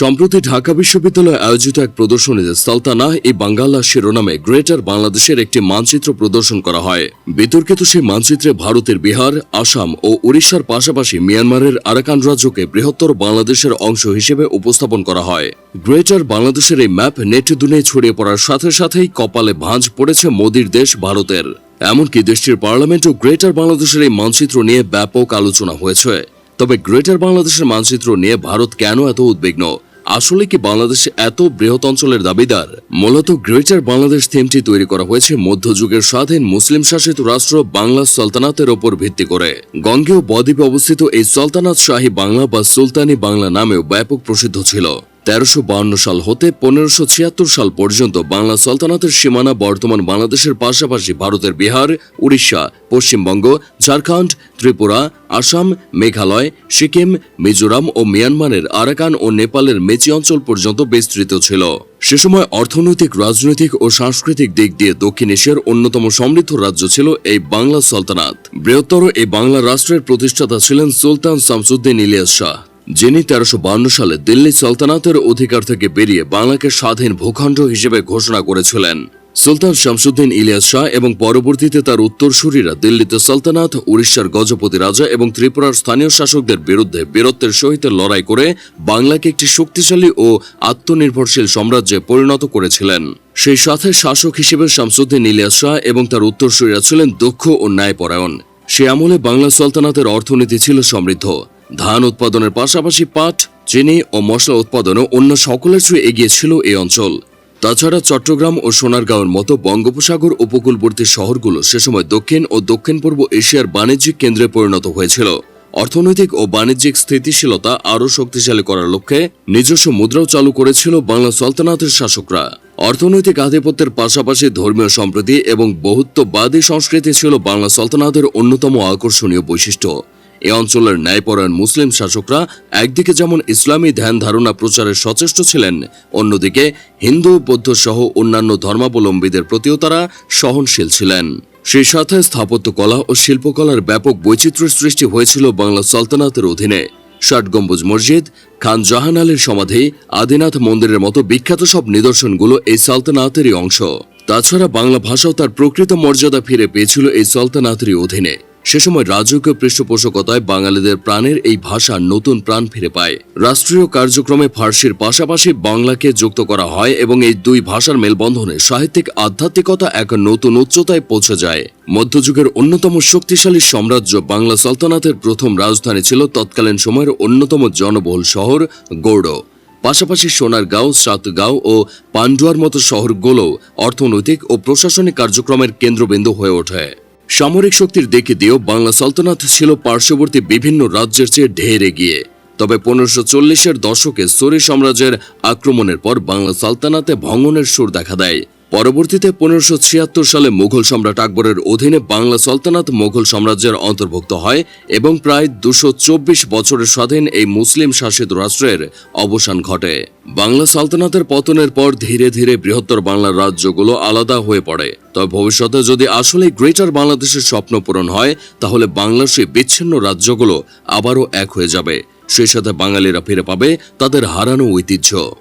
সম্প্রতি ঢাকা বিশ্ববিদ্যালয়ে আয়োজিত এক প্রদর্শনীতে সালতানা ই বাঙ্গালা শিরোনামে গ্রেটার বাংলাদেশের একটি মানচিত্র প্রদর্শন করা হয়। বিতর্কিত সেই মানচিত্রে ভারতের বিহার, আসাম ও উড়িষ্যার পাশাপাশি মিয়ানমারের আরাকান রাজ্যকে বৃহত্তর বাংলাদেশের অংশ হিসেবে উপস্থাপন করা হয়। গ্রেটার বাংলাদেশের এই ম্যাপ নেট দুনিয়ায় ছড়িয়ে পড়ার সাথে সাথেই কপালে ভাঁজ পড়েছে মোদির দেশ ভারতের। এমনকি দেশটির পার্লামেন্টও গ্রেটার বাংলাদেশের এই মানচিত্র নিয়ে ব্যাপক আলোচনা হয়েছে। তবে গ্রেটার বাংলাদেশের মানচিত্র নিয়ে ভারত কেন এত উদ্বিগ্ন? আসলে কি বাংলাদেশ এত বৃহৎ অঞ্চলের দাবিদার? মূলত গ্রেটার বাংলাদেশ থিমটি তৈরি করা হয়েছে মধ্যযুগের স্বাধীন মুসলিম শাসিত রাষ্ট্র বাংলা সালতানাতের ওপর ভিত্তি করে। গঙ্গেয় বদ্বীপে অবস্থিত এই সালতানাত শাহী বাংলা বা সুলতানি বাংলা নামেও ব্যাপক প্রসিদ্ধ ছিল। তেরোশো সাল হতে পনেরোশো সাল পর্যন্ত বাংলা সালতানাতের সীমানা বর্তমান বাংলাদেশের পাশাপাশি ভারতের বিহার, উড়িষ্যা, পশ্চিমবঙ্গ, ঝাড়খণ্ড, ত্রিপুরা, আসাম, মেঘালয়, সিকিম, মিজোরাম ও মিয়ানমারের আরাকান ও নেপালের মেচি অঞ্চল পর্যন্ত বিস্তৃত ছিল। সে সময় অর্থনৈতিক, রাজনৈতিক ও সাংস্কৃতিক দিক দিয়ে দক্ষিণ এশিয়ার অন্যতম সমৃদ্ধ রাজ্য ছিল এই বাংলা সালতানাত। বৃহত্তর এই বাংলা রাষ্ট্রের প্রতিষ্ঠাতা ছিলেন সুলতান শামসুদ্দিন ইলিয়াস শাহ। যিনি তেরোশো সালে দিল্লি সালতানাতের অধিকার থেকে বেরিয়ে বাংলাকে স্বাধীন ভূখণ্ড হিসেবে ঘোষণা করেছিলেন। সুলতান শামসুদ্দিন ইলিয়াস শাহ এবং পরবর্তীতে তার উত্তরসূরিরা দিল্লিতে সালতানাত, উড়িষ্যার গজপতি রাজা এবং ত্রিপুরার স্থানীয় শাসকদের বিরুদ্ধে বীরত্বের সহিত লড়াই করে বাংলাকে একটি শক্তিশালী ও আত্মনির্ভরশীল সাম্রাজ্যে পরিণত করেছিলেন। সেই সাথে শাসক হিসেবে শামসুদ্দিন ইলিয়াস শাহ এবং তার উত্তরসূরিরা ছিলেন দক্ষ ও ন্যায়পরায়ণ। সে আমলে বাংলা সালতানাতের অর্থনীতি ছিল সমৃদ্ধ। ধান উৎপাদনের পাশাপাশি পাট, চিনি ও মশলা উৎপাদনও অন্য সকলের চেয়ে এগিয়ে ছিল এই অঞ্চল। তাছাড়া চট্টগ্রাম ও সোনারগাঁওয়ের মতো বঙ্গোপসাগর উপকূলবর্তী শহরগুলো সে সময় দক্ষিণ ও দক্ষিণ পূর্ব এশিয়ার বাণিজ্যিক কেন্দ্রে পরিণত হয়েছিল। অর্থনৈতিক ও বাণিজ্যিক স্থিতিশীলতা আরও শক্তিশালী করার লক্ষ্যে নিজস্ব মুদ্রাও চালু করেছিল বাংলা সালতানাতের শাসকরা। অর্থনৈতিক আধিপত্যের পাশাপাশি ধর্মীয় সম্প্রীতি এবং বহুত্ববাদী সংস্কৃতি ছিল বাংলা সালতানাতের অন্যতম আকর্ষণীয় বৈশিষ্ট্য। এ অঞ্চলের ন্যায়পরায়ণ মুসলিম শাসকরা একদিকে যেমন ইসলামী ধ্যান ধারণা প্রচারে সচেষ্ট ছিলেন, অন্যদিকে হিন্দু, বৌদ্ধ সহ অন্যান্য ধর্মাবলম্বীদের প্রতিও তারা সহনশীল ছিলেন। সেই সাথে স্থাপত্য কলা ও শিল্পকলার ব্যাপক বৈচিত্র্যের সৃষ্টি হয়েছিল বাংলা সালতানাতের অধীনে। ষাট গম্বুজ মসজিদ, খান জাহান আলীর সমাধি, আদিনাথ মন্দিরের মতো বিখ্যাত সব নিদর্শনগুলো এই সালতানাতেরই অংশ। তাছাড়া বাংলা ভাষাও তার প্রকৃত মর্যাদা ফিরে পেয়েছিল এই সালতানাতেরই অধীনে। সে সময় রাজকীয় পৃষ্ঠপোষকতায় বাঙালিদের প্রাণের এই ভাষা নতুন প্রাণ ফিরে পায়। রাষ্ট্রীয় কার্যক্রমে ফার্সির পাশাপাশি বাংলাকে যুক্ত করা হয় এবং এই দুই ভাষার মেলবন্ধনে সাহিত্যিক আধ্যাত্মিকতা এক নতুন উচ্চতায় পৌঁছে যায়। মধ্যযুগের অন্যতম শক্তিশালী সাম্রাজ্য বাংলা সালতানাতের প্রথম রাজধানী ছিল তৎকালীন সময়ের অন্যতম জনবহুল শহর গৌড়। পাশাপাশি সোনারগাঁও, সাতগাঁও ও পান্ডুয়ার মতো শহরগুলোও অর্থনৈতিক ও প্রশাসনিক কার্যক্রমের কেন্দ্রবিন্দু হয়ে ওঠে। সামরিক শক্তির দিকে দিয়েও বাংলা সালতানাত ছিল পার্শ্ববর্তী বিভিন্ন রাজ্যের চেয়ে ঢের এগিয়ে। তবে পনেরোশো চল্লিশের দশকে সরি সাম্রাজ্যের আক্রমণের পর বাংলা সালতানাতে ভঙ্গনের সুর দেখা দেয়। পরবর্তীতে পনেরোশো ছিয়াত্তর সালে মুঘল সম্রাট আকবরের অধীনে বাংলা সালতানাত মুঘল সাম্রাজ্যের অন্তর্ভুক্ত হয় এবং প্রায় দুশো চব্বিশ বছরের স্বাধীন এই মুসলিম শাসিত রাষ্ট্রের অবসান ঘটে। বাংলা সালতানাতের পতনের পর ধীরে ধীরে বৃহত্তর বাংলার রাজ্যগুলো আলাদা হয়ে পড়ে। তবে ভবিষ্যতে যদি আসলে গ্রেটার বাংলাদেশের স্বপ্ন পূরণ হয়, তাহলে বাংলার সেই বিচ্ছিন্ন রাজ্যগুলো আবারও এক হয়ে যাবে। সেই সাথে বাঙালিরা ফিরে পাবে তাদের হারানো ঐতিহ্য।